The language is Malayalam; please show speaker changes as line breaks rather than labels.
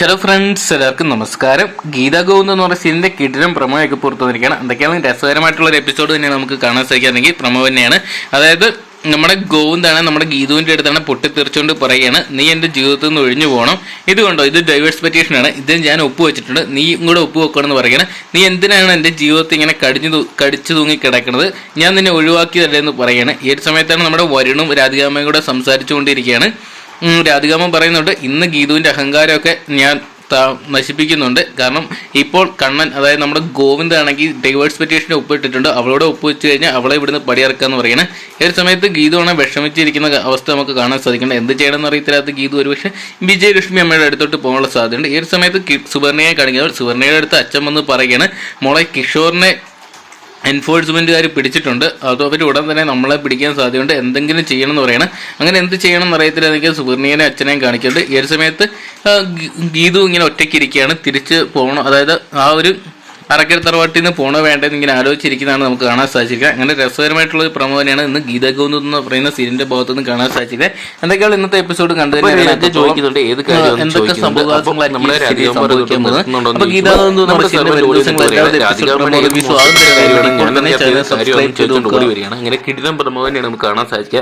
ഹലോ ഫ്രണ്ട്സ് എല്ലാവർക്കും നമസ്കാരം. ഗീതാ ഗോവിന്ദ് എന്ന് പറഞ്ഞ സിനിമയുടെ കിടിലം പ്രമോയൊക്കെ പുറത്തു വന്നിരിക്കുകയാണ് എന്തൊക്കെയാണ് രസകരമായിട്ടുള്ള ഒരു എപ്പിസോഡ് തന്നെ നമുക്ക് കാണാൻ സാധിക്കുകയാണെങ്കിൽ പ്രമോ തന്നെയാണ്. അതായത് നമ്മുടെ ഗോവിന്ദാണ് നമ്മുടെ ഗീതുവിന്റെ അടുത്താണ് പൊട്ടിത്തെറിച്ചുകൊണ്ട് പറയുകയാണ് നീ എന്റെ ജീവിതത്തിൽ നിന്ന് ഒഴിഞ്ഞു പോകണം ഇതുകൊണ്ടോ ഇത് ഡൈവേഴ്സ് പെറ്റീഷൻ ആണ്. ഇത് ഞാൻ ഒപ്പ് വെച്ചിട്ടുണ്ട് നീ കൂടെ ഒപ്പ് വെക്കണം എന്ന് പറയുകയാണ്. നീ എന്തിനാണ് എന്റെ ജീവിതത്തിൽ ഇങ്ങനെ കടിഞ്ഞു കടിച്ചു തൂങ്ങി കിടക്കുന്നത്? ഞാൻ നിന്നെ ഒഴിവാക്കിയതല്ലേ? എന്ന് പറയുകയാണ്. ഈ സമയത്താണ് നമ്മുടെ വരുണും രാധികാമയും കൂടെ സംസാരിച്ചുകൊണ്ടിരിക്കുകയാണ്. ഉം, രാധികാമ്മ പറയുന്നുണ്ട് ഇന്ന് ഗീതുവിന്റെ അഹങ്കാരമൊക്കെ ഞാൻ നശിപ്പിക്കുന്നുണ്ട്. കാരണം ഇപ്പോൾ കണ്ണൻ അതായത് നമ്മുടെ ഗോവിന്ദ് ആണെങ്കിൽ ഡൈവേഴ്സ് പെറ്റീഷനെ ഒപ്പിട്ടിട്ടുണ്ട്. അവളോട് ഒപ്പ് വെച്ച് കഴിഞ്ഞാൽ അവളെ ഇവിടുന്ന് പടിയിറക്കാന്ന് പറയുന്നത് ഒരു സമയത്ത് ഗീതുവാണ് വിഷമിച്ചിരിക്കുന്ന അവസ്ഥ നമുക്ക് കാണാൻ സാധിക്കുന്നുണ്ട്. എന്ത് ചെയ്യണമെന്ന് അറിയത്തില്ലാത്ത ഗീതു ഒരുപക്ഷെ വിജയലക്ഷ്മി അമ്മയുടെ അടുത്തോട്ട് പോകാനുള്ള സാധ്യതയുണ്ട്. ഈ ഒരു സമയത്ത് സുവർണയെ കാണിക്കുന്നത് സുവർണയുടെ അടുത്ത് അച്ഛൻ വന്ന് പറയുകയാണ് മോളെ കിഷോറിനെ എൻഫോഴ്സ്മെന്റുകാർ പിടിച്ചിട്ടുണ്ട്. അത് അവർ ഉടൻ തന്നെ നമ്മളെ പിടിക്കാൻ സാധ്യതയുണ്ട്. എന്തെങ്കിലും ചെയ്യണം എന്ന് പറയണം. അങ്ങനെ എന്ത് ചെയ്യണം എന്ന് അറിയത്തില്ല. എനിക്ക് സുവർണീയനെ അച്ഛനെയും കാണിക്കുന്നുണ്ട് ഈ ഒരു സമയത്ത് ഗീതു ഇങ്ങനെ ഒറ്റയ്ക്ക് ഇരിക്കുകയാണ് തിരിച്ച് പോകണം അതായത് ആ ഒരു അറക്കര തറവാട്ടിന് പോണോ വേണ്ടെന്ന് ഇങ്ങനെ ആലോചിച്ചിരിക്കുന്നതാണ് നമുക്ക് കാണാൻ സാധിച്ചിരിക്കുക. അങ്ങനെ രസകരമായിട്ടുള്ള ഒരു പ്രമോ തന്നെയാണ് ഇന്ന് ഗീത ഗോവിന്ദ് എന്ന് പറയുന്ന സീരിയലിന്റെ ഭാഗത്ത് നിന്ന് കാണാൻ സാധിച്ചത് എന്തൊക്കെയാണ് ഇന്നത്തെ എപ്പിസോഡ് കണ്ടു
ചോദിക്കുന്നുണ്ട് ഏത്
എന്തൊക്കെ
വരികയാണ്. അങ്ങനെ കിടിലം പ്രമോദനെയാണ് നമുക്ക് കാണാൻ സാധിക്കുക.